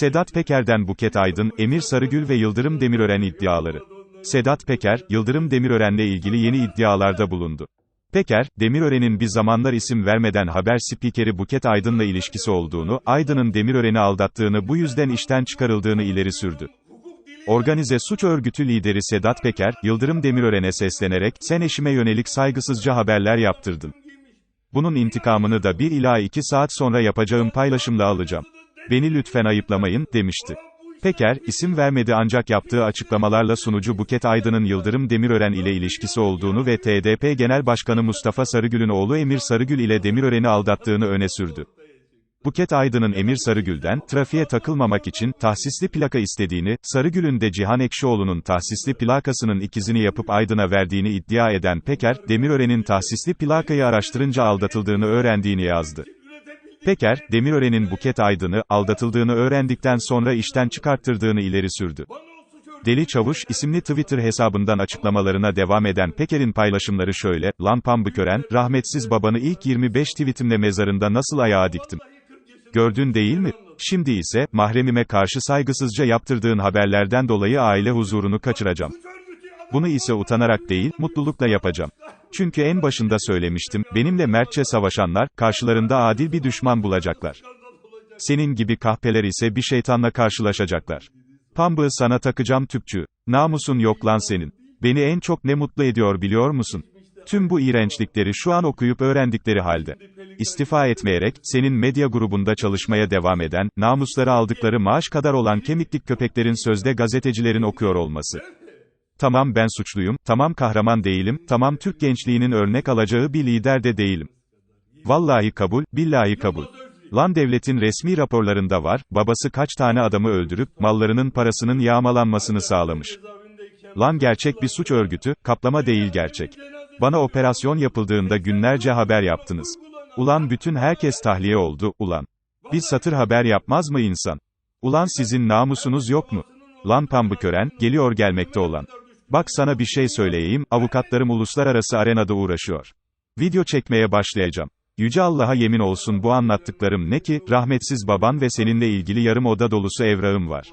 Sedat Peker'den Buket Aydın, Emir Sarıgül ve Yıldırım Demirören iddiaları. Sedat Peker, Yıldırım Demirören'le ilgili yeni iddialarda bulundu. Peker, Demirören'in bir zamanlar isim vermeden haber spikeri Buket Aydın'la ilişkisi olduğunu, Aydın'ın Demirören'i aldattığını bu yüzden işten çıkarıldığını ileri sürdü. Organize suç örgütü lideri Sedat Peker, Yıldırım Demirören'e seslenerek, sen eşime yönelik saygısızca haberler yaptırdın. Bunun intikamını da 1 ila 2 saat sonra yapacağım paylaşımla alacağım. Beni lütfen ayıplamayın, demişti. Peker, isim vermedi ancak yaptığı açıklamalarla sunucu Buket Aydın'ın Yıldırım Demirören ile ilişkisi olduğunu ve TDP Genel Başkanı Mustafa Sarıgül'ün oğlu Emir Sarıgül ile Demirören'i aldattığını öne sürdü. Buket Aydın'ın Emir Sarıgül'den, trafiğe takılmamak için, tahsisli plaka istediğini, Sarıgül'ün de Cihan Ekşioğlu'nun tahsisli plakasının ikizini yapıp Aydın'a verdiğini iddia eden Peker, Demirören'in tahsisli plakayı araştırınca aldatıldığını öğrendiğini yazdı. Peker, Demirören'in Buket Aydın'ı, aldatıldığını öğrendikten sonra işten çıkarttırdığını ileri sürdü. Deli Çavuş, isimli Twitter hesabından açıklamalarına devam eden Peker'in paylaşımları şöyle, Lan Pambıkören, rahmetsiz babanı ilk 25 tweetimle mezarında nasıl ayağa diktim? Gördün değil mi? Şimdi ise, mahremime karşı saygısızca yaptırdığın haberlerden dolayı aile huzurunu kaçıracağım. Bunu ise utanarak değil, mutlulukla yapacağım. Çünkü en başında söylemiştim, benimle mertçe savaşanlar, karşılarında adil bir düşman bulacaklar. Senin gibi kahpeler ise bir şeytanla karşılaşacaklar. Pambığı sana takacağım tüpçü. Namusun yok lan senin. Beni en çok ne mutlu ediyor biliyor musun? Tüm bu iğrençlikleri şu an okuyup öğrendikleri halde. İstifa etmeyerek, senin medya grubunda çalışmaya devam eden, namusları aldıkları maaş kadar olan kemiklik köpeklerin sözde gazetecilerin okuyor olması. Tamam ben suçluyum, tamam kahraman değilim, tamam Türk gençliğinin örnek alacağı bir lider de değilim. Vallahi kabul, billahi kabul. Lan devletin resmi raporlarında var, babası kaç tane adamı öldürüp, mallarının parasının yağmalanmasını sağlamış. Lan gerçek bir suç örgütü, kaplama değil gerçek. Bana operasyon yapıldığında günlerce haber yaptınız. Ulan bütün herkes tahliye oldu, ulan. Bir satır haber yapmaz mı insan? Ulan sizin namusunuz yok mu? Lan Pambıkören, geliyor gelmekte olan. Bak sana bir şey söyleyeyim, avukatlarım uluslararası arenada uğraşıyor. Video çekmeye başlayacağım. Yüce Allah'a yemin olsun bu anlattıklarım ne ki, rahmetsiz baban ve seninle ilgili yarım oda dolusu evrağım var.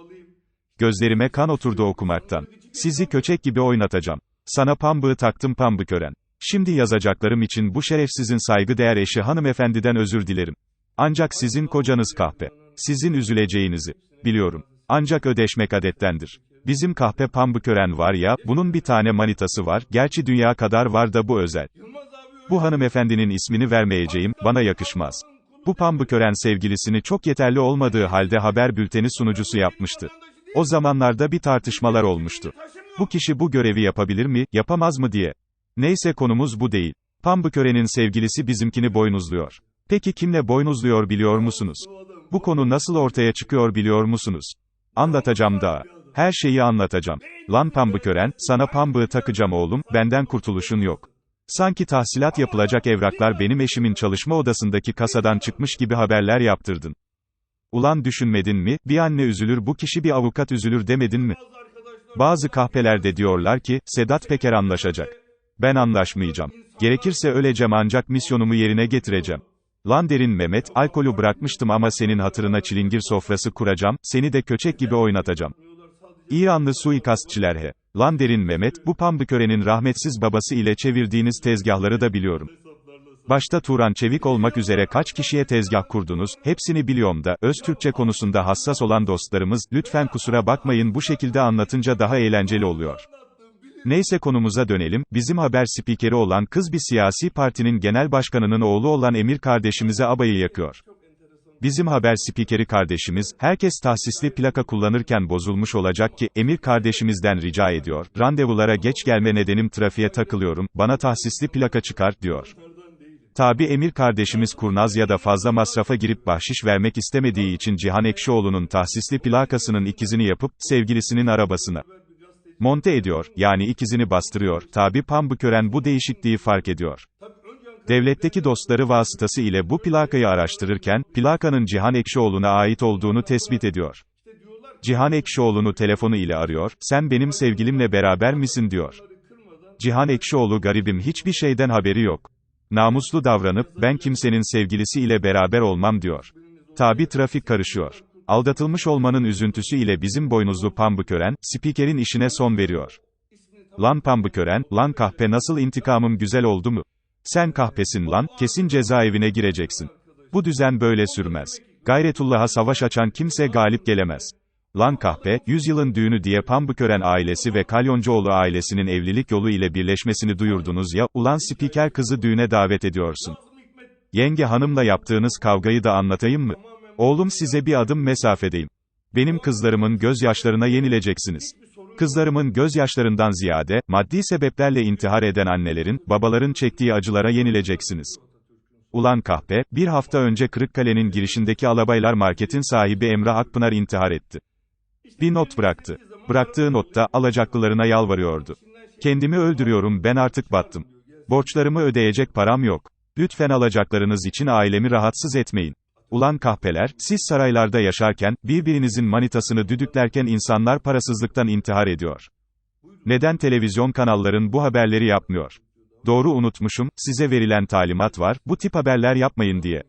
Gözlerime kan oturdu okumaktan. Sizi köçek gibi oynatacağım. Sana pambığı taktım pambıkören. Şimdi yazacaklarım için bu şerefsizin saygıdeğer eşi hanımefendiden özür dilerim. Ancak sizin kocanız kahpe. Sizin üzüleceğinizi. Biliyorum. Ancak ödeşmek adettendir. Bizim kahpe pambıkören var ya, bunun bir tane manitası var, gerçi dünya kadar var da bu özel. Bu hanımefendinin ismini vermeyeceğim, bana yakışmaz. Bu pambıkören sevgilisini çok yeterli olmadığı halde haber bülteni sunucusu yapmıştı. O zamanlarda bir tartışmalar olmuştu. Bu kişi bu görevi yapabilir mi, yapamaz mı diye. Neyse konumuz bu değil. Pambıkören'in sevgilisi bizimkini boynuzluyor. Peki kimle boynuzluyor biliyor musunuz? Bu konu nasıl ortaya çıkıyor biliyor musunuz? Anlatacağım daha. Her şeyi anlatacağım. Lan Pambıkören, sana pambığı takacağım oğlum, benden kurtuluşun yok. Sanki tahsilat yapılacak evraklar benim eşimin çalışma odasındaki kasadan çıkmış gibi haberler yaptırdın. Ulan düşünmedin mi, bir anne üzülür bu kişi bir avukat üzülür demedin mi? Bazı kahpeler de diyorlar ki, Sedat Peker anlaşacak. Ben anlaşmayacağım. Gerekirse öleceğim ancak misyonumu yerine getireceğim. Lan derin Mehmet, alkolü bırakmıştım ama senin hatırına çilingir sofrası kuracağım, seni de köçek gibi oynatacağım. İranlı suikastçiler he. Lan derin Mehmet, bu Pambıkören'in rahmetsiz babası ile çevirdiğiniz tezgahları da biliyorum. Başta Turan Çevik olmak üzere kaç kişiye tezgah kurdunuz, hepsini biliyorum da, öz Türkçe konusunda hassas olan dostlarımız, lütfen kusura bakmayın bu şekilde anlatınca daha eğlenceli oluyor. Neyse konumuza dönelim, bizim haber spikeri olan kız bir siyasi partinin genel başkanının oğlu olan Emir kardeşimize abayı yakıyor. Bizim haber spikeri kardeşimiz, herkes tahsisli plaka kullanırken bozulmuş olacak ki, Emir kardeşimizden rica ediyor, randevulara geç gelme nedenim trafiğe takılıyorum, bana tahsisli plaka çıkar, diyor. Tabi Emir kardeşimiz kurnaz ya da fazla masrafa girip bahşiş vermek istemediği için Cihan Ekşioğlu'nun tahsisli plakasının ikizini yapıp, sevgilisinin arabasına monte ediyor, yani ikizini bastırıyor, tabi Pambıkören bu değişikliği fark ediyor. Devletteki dostları vasıtası ile bu plakayı araştırırken, plakanın Cihan Ekşioğlu'na ait olduğunu tespit ediyor. Cihan Ekşioğlu'nu telefonu ile arıyor, sen benim sevgilimle beraber misin diyor. Cihan Ekşioğlu garibim hiçbir şeyden haberi yok. Namuslu davranıp, ben kimsenin sevgilisi ile beraber olmam diyor. Tabi trafik karışıyor. Aldatılmış olmanın üzüntüsü ile bizim boynuzlu Pambıkören, spikerin işine son veriyor. Lan Pambıkören, lan kahpe nasıl intikamım güzel oldu mu? Sen kahpesin lan, kesin cezaevine gireceksin. Bu düzen böyle sürmez. Gayretullah'a savaş açan kimse galip gelemez. Lan kahpe, yüzyılın düğünü diye Pambıkören ailesi ve Kalyoncuoğlu ailesinin evlilik yolu ile birleşmesini duyurdunuz ya, ulan spiker kızı düğüne davet ediyorsun. Yenge hanımla yaptığınız kavgayı da anlatayım mı? Oğlum size bir adım mesafedeyim. Benim kızlarımın gözyaşlarına yenileceksiniz. Kızlarımın gözyaşlarından ziyade, maddi sebeplerle intihar eden annelerin, babaların çektiği acılara yenileceksiniz. Ulan kahpe, bir hafta önce Kırıkkale'nin girişindeki Alabaylar Market'in sahibi Emrah Akpınar intihar etti. Bir not bıraktı. Bıraktığı notta, alacaklılarına yalvarıyordu. Kendimi öldürüyorum ben artık battım. Borçlarımı ödeyecek param yok. Lütfen alacaklarınız için ailemi rahatsız etmeyin. Ulan kahpeler, siz saraylarda yaşarken, birbirinizin manitasını düdüklerken insanlar parasızlıktan intihar ediyor. Neden televizyon kanalların bu haberleri yapmıyor? Doğru unutmuşum, size verilen talimat var, bu tip haberler yapmayın diye.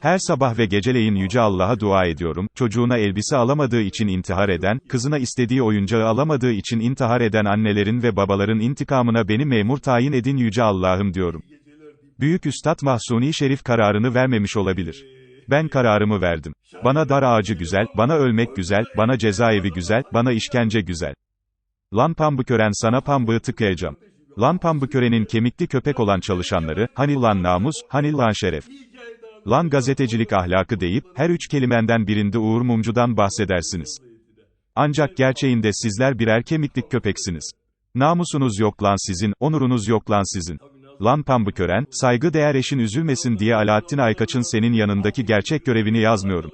Her sabah ve geceleyin Yüce Allah'a dua ediyorum, çocuğuna elbise alamadığı için intihar eden, kızına istediği oyuncağı alamadığı için intihar eden annelerin ve babaların intikamına beni memur tayin edin Yüce Allah'ım diyorum. Büyük Üstad Mahsuni Şerif kararını vermemiş olabilir. Ben kararımı verdim. Bana dar ağacı güzel, bana ölmek güzel, bana cezaevi güzel, bana işkence güzel. Lan Pambıkören sana pambığı tıkayacağım. Lan Pambıkören'in kemikli köpek olan çalışanları, hani lan namus, hani lan şeref. Lan gazetecilik ahlakı deyip, her üç kelimenden birinde Uğur Mumcu'dan bahsedersiniz. Ancak gerçeğinde sizler birer kemiklik köpeksiniz. Namusunuz yok lan sizin, onurunuz yok lan sizin. Lan Pambıkören, saygı değer eşin üzülmesin diye Alaaddin Aykaç'ın senin yanındaki gerçek görevini yazmıyorum.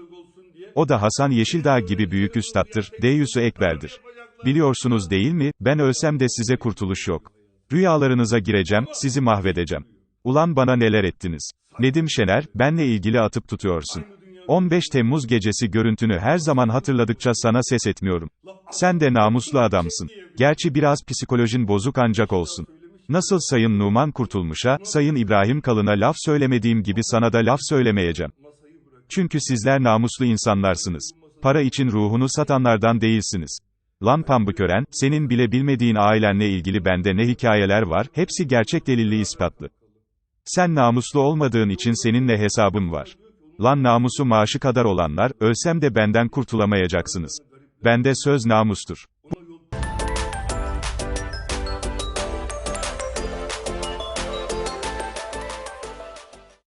O da Hasan Yeşildağ gibi büyük üstattır, Deyyus'u Ekber'dir. Biliyorsunuz değil mi, ben ölsem de size kurtuluş yok. Rüyalarınıza gireceğim, sizi mahvedeceğim. Ulan bana neler ettiniz? Nedim Şener, benle ilgili atıp tutuyorsun. 15 Temmuz gecesi görüntünü her zaman hatırladıkça sana ses etmiyorum. Sen de namuslu adamsın. Gerçi biraz psikolojin bozuk ancak olsun. Nasıl Sayın Numan Kurtulmuş'a, Sayın İbrahim Kalın'a laf söylemediğim gibi sana da laf söylemeyeceğim. Çünkü sizler namuslu insanlarsınız. Para için ruhunu satanlardan değilsiniz. Lan Pambıkören, senin bile bilmediğin ailenle ilgili bende ne hikayeler var, hepsi gerçek delilli ispatlı. Sen namuslu olmadığın için seninle hesabım var. Lan namusu maaşı kadar olanlar, ölsem de benden kurtulamayacaksınız. Bende söz namustur.